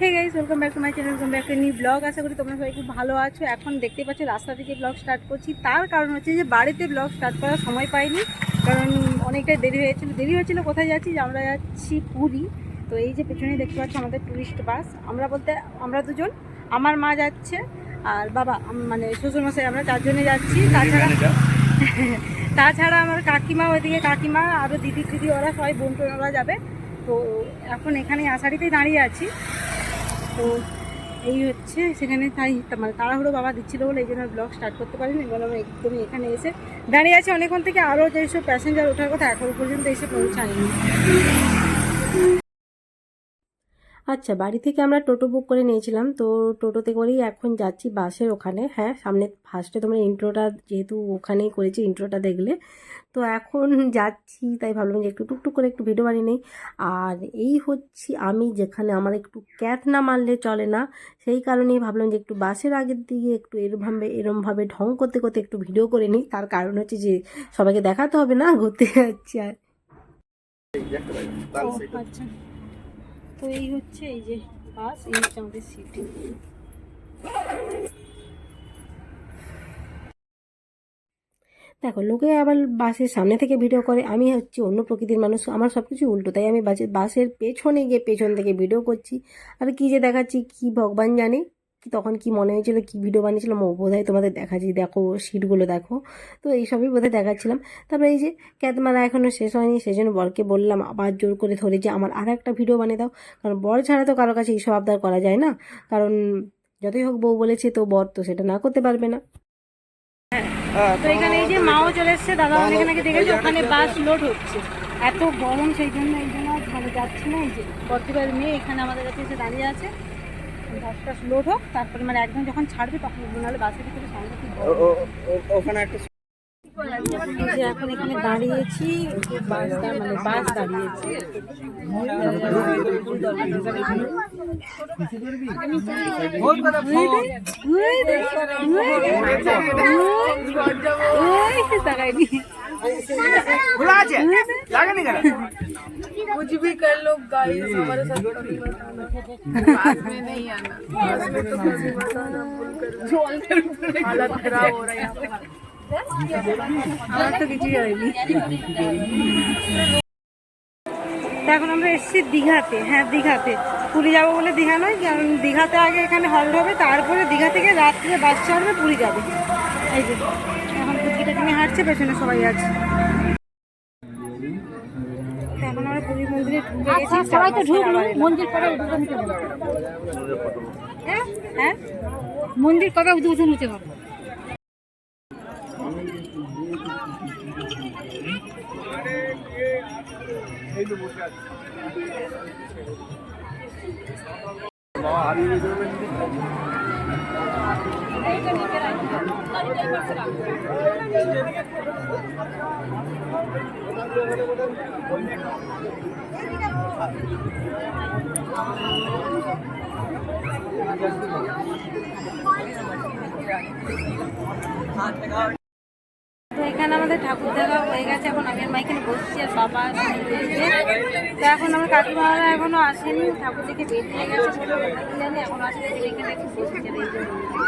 Hey guys welcome back to my channel welcome back to new blog আশা করি তোমরা সবাই খুব ভালো আছো। এখন দেখতে পাচ্ছ রাস্তা থেকে ব্লগ স্টার্ট করছি। তার কারণ হচ্ছে যে বাড়িতে ব্লগ স্টার্ট করার সময় পাইনি। কারণ অনেকটাই দেরি হয়েছিল। দেরি হয়েছিল কোথায় যাচ্ছি? যে আমরা যাচ্ছি পুরী। তো এই যে পেছনে দেখতে পাচ্ছ আমাদের টুরিস্ট বাস আমরা বলতে আমরা দুজন। আমার মা যাচ্ছে আর বাবা মানে শ্বশুরমশাই আমরা চারজনে যাচ্ছি। তাছাড়া তাছাড়া আমার কাকিমা ওইদিকে কাকিমা আরও দিদি দিদি ওরা সবাই বোন টোন ওরা যাবে। তো এখন এখানে আষাঢ়িতেই দাঁড়িয়ে আছি। তো এই হচ্ছে, সেখানে তাই মানে তাড়াহুড়ো বাবা দিচ্ছিল বলে এই জন্য ব্লগ স্টার্ট করতে পারিনি এবং আমরা একদমই এখানে এসে দাঁড়িয়ে আছে। অনেকক্ষণ থেকে আরও যেসব প্যাসেঞ্জার ওঠার কথা এখন পর্যন্ত এসে পৌঁছায়নি। আচ্ছা বাড়ি থেকে আমরা টোটো বুক করে নিয়েছিলাম। তো টোটোতে করেই এখন যাচ্ছি বাসের ওখানে। হ্যাঁ সামনে ফার্স্টে তোমরা ইন্ট্রোটা যেহেতু ওখানেই করেছি ইন্ট্রোটা দেখলে। তো এখন যাচ্ছি তাই ভাবলাম যে একটু টুকটুক করে একটু ভিডিও বানিয়ে নেই। আর এই হচ্ছে আমি যেখানে আমার একটু ক্যাথ না মারলে চলে না। সেই কারণেই ভাবলাম যে একটু বাসের আগের দিকে একটু এরমভাবে এরমভাবে ঢং করতে করতে একটু ভিডিও করে নিই। তার কারণ হচ্ছে যে সবাইকে দেখাতে হবে না ঘুরতে যাচ্ছি আর। আচ্ছা। তো এই হচ্ছে এই যে বাস, এই হচ্ছে আমাদের সিটি দেখো, লোকে আবার বাসের সামনে থেকে ভিডিও করে, আমি হচ্ছে অন্য প্রকৃতির মানুষ, আমার সব কিছু উল্টো, তাই আমি বাসের বাসের পেছনে গিয়ে পেছন থেকে ভিডিও করছি। আর কি যে দেখাচ্ছি, কি ভগবান জানে। তখন কি মনে হয়েছিল কি ভিডিও বানিয়েছিলাম? ও বোধহয় তোমাদের দেখাচ্ছি। দেখো সিটগুলো দেখো। তো এইসবই বোধহয় দেখাচ্ছিলাম। তারপরে এই যে ক্যাতমারা এখনও শেষ হয়নি সেই জন্য বরকে বললাম আবার জোর করে ধরে যে আমার আর একটা ভিডিও বানিয়ে দাও। কারণ বর ছাড়া তো কারও কাছে এইসব আবদার করা যায় না। কারণ যতই হোক বউ বলেছে তো বর তো সেটা না করতে পারবে না। তো এখানে এই যে মাও চলে এসছে দাদা দেখেছি? ওখানে বাস লোড হচ্ছে। এত গরম সেই জন্য এই জন্য আর মানে যাচ্ছি না। এই যে বর্তমানের মেয়ে এখানে আমাদের কাছে এসে দাঁড়িয়ে আছে। বাস টাস লোড হোক তারপরে মানে একদম যখন ছাড়বে তখন নাহলে বাসের ভিতরে ওখানে একটা যে এখন এখানে দাঁড়িয়েছি বাস মানে বাস দাঁড়িয়েছি। তাকাইনি খোলা আছে? লাগেনি কেন? कुछ भी कर लो गाइस हमारे साथ कभी मत आना बाद में नहीं आना बाद में तो कभी मत आना भूल कर हालत खराब हो रही है আমার তো কিছুই হয়নি তা এখন আমরা এসেছি দীঘাতে হ্যাঁ দীঘাতে পুরী যাবো বলে দীঘা নয় কারণ দীঘাতে আগে এখানে হল্ট হবে তারপরে দীঘা থেকে রাত্রে বাস চড়বে পুরী যাবে এই যে এখন পুরীটা কিনে হাঁটছে পেছনে সবাই আছে সবাই তো ঢুকলো মন্দির কবে উদ্বোধন হ্যাঁ? হ্যাঁ? মন্দির কবে উদ্বোধন হতে হবে? তো এখানে আমাদের ঠাকুর দেখা হয়ে গেছে, এখন আমি আর মা এখানে বসছি আর বাবা তো এখন আমার কাকিমারা এখনও আসেনি ঠাকুর দেখে বেরিয়ে গেছে এখন আসলে এখানে বসেছে।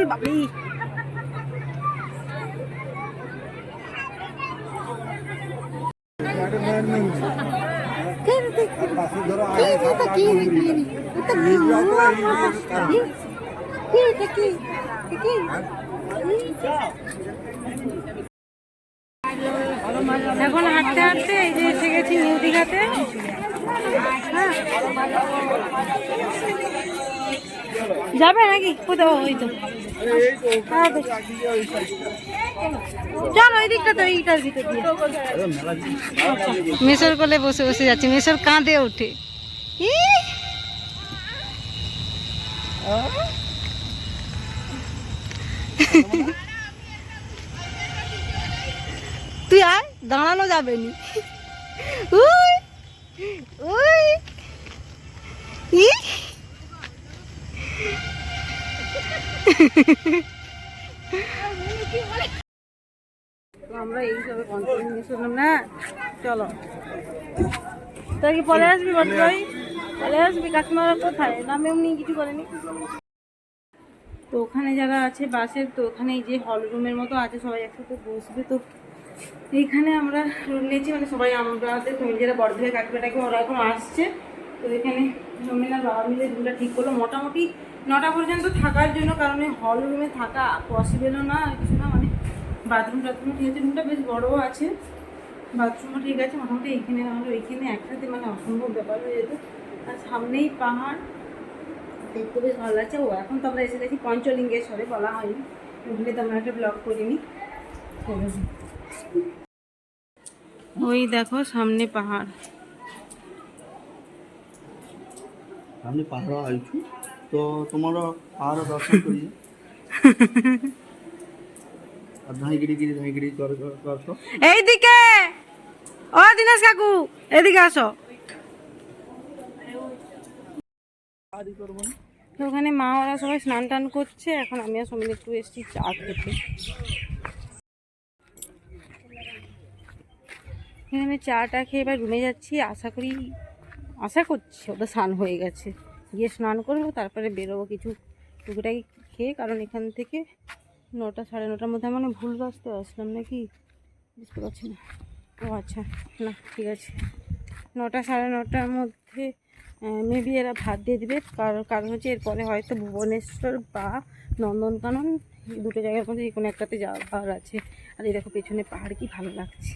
ওরে বাবি এখন হাঁটতে হাঁটতে এই যে এসে গেছি নিউ দীঘাতে। যাবে নাকি? কোথাও ওই তো। চল, ওই মেসর কোলে বসে বসে যাচ্ছে। মেসর কাঁদে ওঠে। তুই আয়, দাঁড়ানো যাবে নি। উই! আমরা এই শুনলাম না? চলো। তুই কি আসবি কিছু করেনি। তো ওখানে যারা আছে বাসের, তো ওখানে যে হল রুমের মতো আছে, সবাই একসাথে বসবে তো। এইখানে আমরা রুম নিয়েছি মানে সবাই আমাদের ফ্যামিলিরা বড়দের কাকিমাটাকে, ওরা এখন আসছে। তো এখানে জমিনার বাবা মিলে রুমটা ঠিক করল মোটামুটি নটা পর্যন্ত থাকার জন্য, কারণে হল রুমে থাকা পসিবলও না, কিছু না মানে বাথরুম টাথরুম ঠিক আছে রুমটা বেশ বড়ও আছে বাথরুমও ঠিক আছে। মোটামুটি এইখানে নাহলে ওইখানে একসাথে মানে অসম্ভব ব্যাপার হয়ে যেত। আর সামনেই পাহাড়, দেখতে বেশ ভালো লাগছে। ও, এখন তো আমরা এসে গেছি, পঞ্চলিঙ্গেশ্বরে বলা হয়নি। ওগুলি তো আমরা একটা ব্লগ করিনি। ওই দেখো সামনে পাহাড়। সামনে পাহাড় আইছু তো তোমার পাহাড় দর্শন করি আর ধাইগিরি গিরি ধাইগিরি কর করছ এইদিকে! ও দিনেশ কাকু এদিকে আসো। তো ওখানে মা ওরা সবাই স্নান টান করছে। এখন আমি আর সমীর একটু এসেছি চা খেতে। এখানে আমি চাটা খেয়ে এবার রুমে যাচ্ছি। আশা করি, আশা করছি ওটা স্নান হয়ে গেছে। গিয়ে স্নান করব, তারপরে বেরোবো কিছু টুকুটাকি খেয়ে, কারণ এখান থেকে নটা, সাড়ে নটার মধ্যে মানে ভুল রাস্তায় আসলাম নাকি? বুঝতে পারছি না। ও আচ্ছা না, ঠিক আছে। নটা, সাড়ে নটার মধ্যে মেবি এরা ভাত দিয়ে দেবে। কারণ কারণ হচ্ছে এরপরে হয়তো ভুবনেশ্বর বা নন্দনকানন দুটো জায়গার মধ্যে যে কোনো একটাতে যাওয়ার আছে। আর এই দেখো, পেছনে পাহাড়, কি ভালো লাগছে।